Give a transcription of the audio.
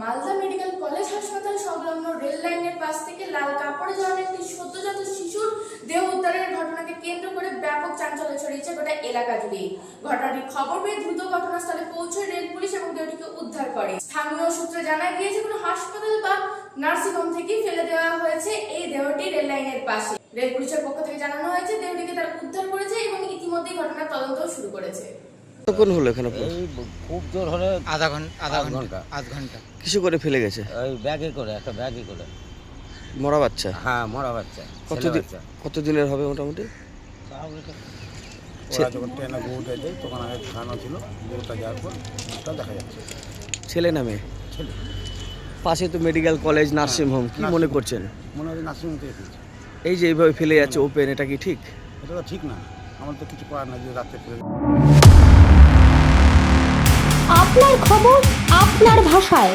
Malda medical college হাসপাতাল সংলগ্ন rail লাইনের পাশ থেকে লাল কাপড়ে জড়ানো একটি সদ্যজাত শিশুর দেহ উদ্ধারের ঘটনাকে কেন্দ্র করে ব্যাপক চাঞ্চল্য ছড়িয়েছে গোটা এলাকা জুড়ে। ঘটনাটির খবর পেয়ে দ্রুত ঘটনাস্থলে পৌঁছয় রেল পুলিশ এবং দেহটিকে উদ্ধার করে। স্থানীয় সূত্রে জানা গিয়েছে, কোনো হাসপাতাল বা নার্সিংহোম থেকে ফেলে দেওয়া হয়েছে এই দেহটি রেল লাইনের পাশে। রেল পুলিশের পক্ষ থেকে জানানো হয়েছে, দেহটিকে তারা উদ্ধার করেছে এবং ইতিমধ্যেই ঘটনার তদন্ত শুরু করেছে। কতক্ষণ হলো এখানে এই খুব জোর হলে আধা ঘণ্টা আধা ঘণ্টা। আধ ঘণ্টা। কিছু করে ফেলে গেছে? ওই ব্যাগে করে একটা ব্যাগে করে। মরা বাচ্চা? হ্যাঁ মরা বাচ্চা ছেলে কতদিন কতদিনের হবে মোটামুটি? তাও এটা ওরা যখন ট্রেনে গরুটা যায় তখন আগে খাওয়ানো ছিল গরুটা যাওয়ার পর দেখা যাচ্ছে। ছেলে নামে ছেলে। পাশে তো মেডিকেল কলেজ নার্সিং হোম কি মনে করছেন? মনে হয় থেকে এই যে এইভাবে ফেলে যাচ্ছে ওপেন এটা কি ঠিক? এটা তো ঠিক না। আমার তো কিছু করার না যে রাত্রে ফেলে খবর আপনার ভাষায়।